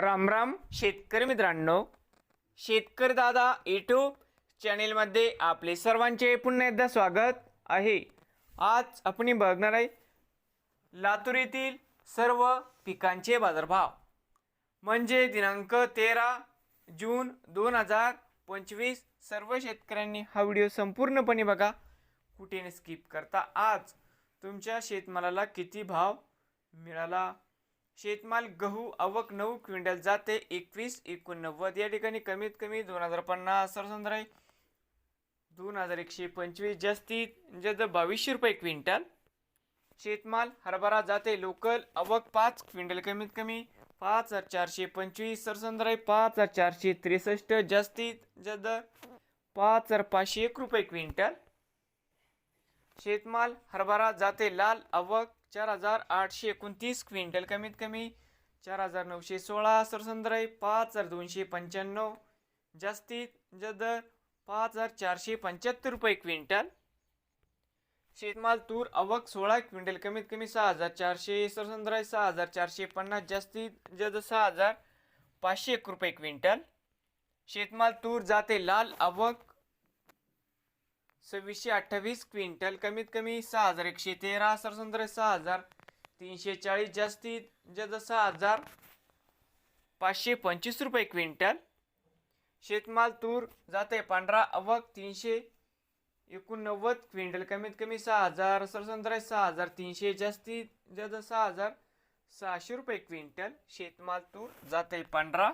राम राम शेतकरी मित्रांनो. शेतकरी दादा यूट्यूब चॅनेलमध्ये आपले सर्वांचे पुन्हा एकदा स्वागत आहे. आज आपण बघणार आहे लातूर येथील सर्व पिकांचे बाजारभाव. म्हणजे दिनांक तेरा जून दोन हजार पंचवीस सर्व शेतकऱ्यांनी हा व्हिडिओ संपूर्णपणे बघा. कुठे स्किप करता आज तुमच्या शेतमालाला किती भाव मिळाला? शेतमाल गहू आवक नऊ क्विंटल जाते एकवीस एकोणनव्वद. या ठिकाणी कमीत कमी दोन हजार पन्नास सरसंद्र आहे दोन हजार एकशे पंचवीस जास्तीत म्हणजे जास्त बावीसशे रुपये क्विंटल. शेतमाल हरभरा जाते लोकल आवक पाच क्विंटल कमीत कमी पाच हजार चारशे पंचवीस. सरसंद्र आहे पाच हजार चारशे त्रेसष्ट जास्तीत म्हणजे जास्त पाच हजार पाचशे एक रुपये क्विंटल. शेतमाल हरभरा जाते लाल आवक चार हजार आठशे एकोणतीस क्विंटल कमीत कमी चार हजार नऊशे सोळा सरसंद्रय पाच हजार दोनशे पंच्याण्णव जास्तीत जास्त पाच हजार चारशे पंच्याहत्तर रुपये क्विंटल. शेतमाल तूर आवक सोळा क्विंटल कमीत कमी सहा हजार चारशे सरसंद्र सहा हजार चारशे पन्नास जास्तीत जद सहा हजार पाचशे एक रुपये क्विंटल. शेतमाल तूर जाते लाल आवक सव्वीसशे अठ्ठावीस क्विंटल कमीत कमी सहा हजार एकशे तेरा सरसंद्र सहा हजार तीनशे चाळीस जास्तीत जास्त सहा हजार पाचशे पंचवीस रुपये क्विंटल. शेतमाल तूर जाते पांढरा अवक तीनशे एकोणनव्वद क्विंटल कमीत कमी सहा हजार सरसंद्र सहा हजार तीनशे जास्तीत जास्त सहा हजार सहाशे रुपये क्विंटल. शेतमाल तूर जाते पांढरा.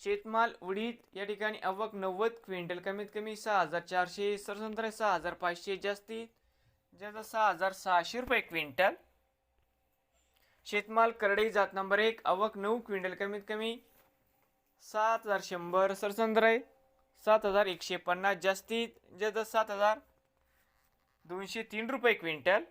शेतमाल उडीद या ठिकाणी आवक नव्वद क्विंटल कमीत कमी सहा हजार चारशे सरसंत्र सहा हजार पाचशे जास्तीत जास्त सहा हजार सहाशे रुपये क्विंटल. शेतमाल करडई जात नंबर एक आवक नऊ क्विंटल कमीत कमी सात हजार शंभर सरसंद्रय सात हजार एकशे पन्नास जास्तीत जास्त सात हजार दोनशे तीन रुपये क्विंटल.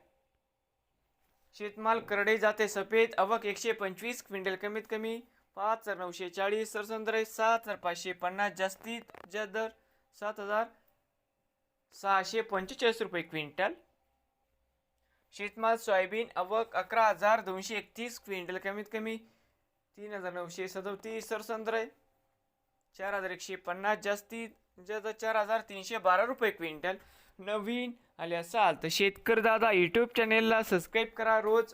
शेतमाल करडई जाते सफेद आवक एकशे पंचवीस क्विंटल कमीत कमी पाच हजार नऊशे चाळीस सरसंद्र सात हजार पाचशे पन्नास जास्तीत जास्त दर सात हजार सहाशे पंचेचाळीस रुपये क्विंटल. शेतमाल सोयाबीन अवक अकरा हजार दोनशे एकतीस क्विंटल कमीत कमी तीन हजार नऊशे सदोतीस सरसंद्र चार हजार एकशे पन्नास जास्तीत जास्त चार हजार तीनशे बारा रुपये क्विंटल. नवीन आले असाल तर शेतकरी दादा यूट्यूब चॅनेलला सबस्क्राईब करा. रोज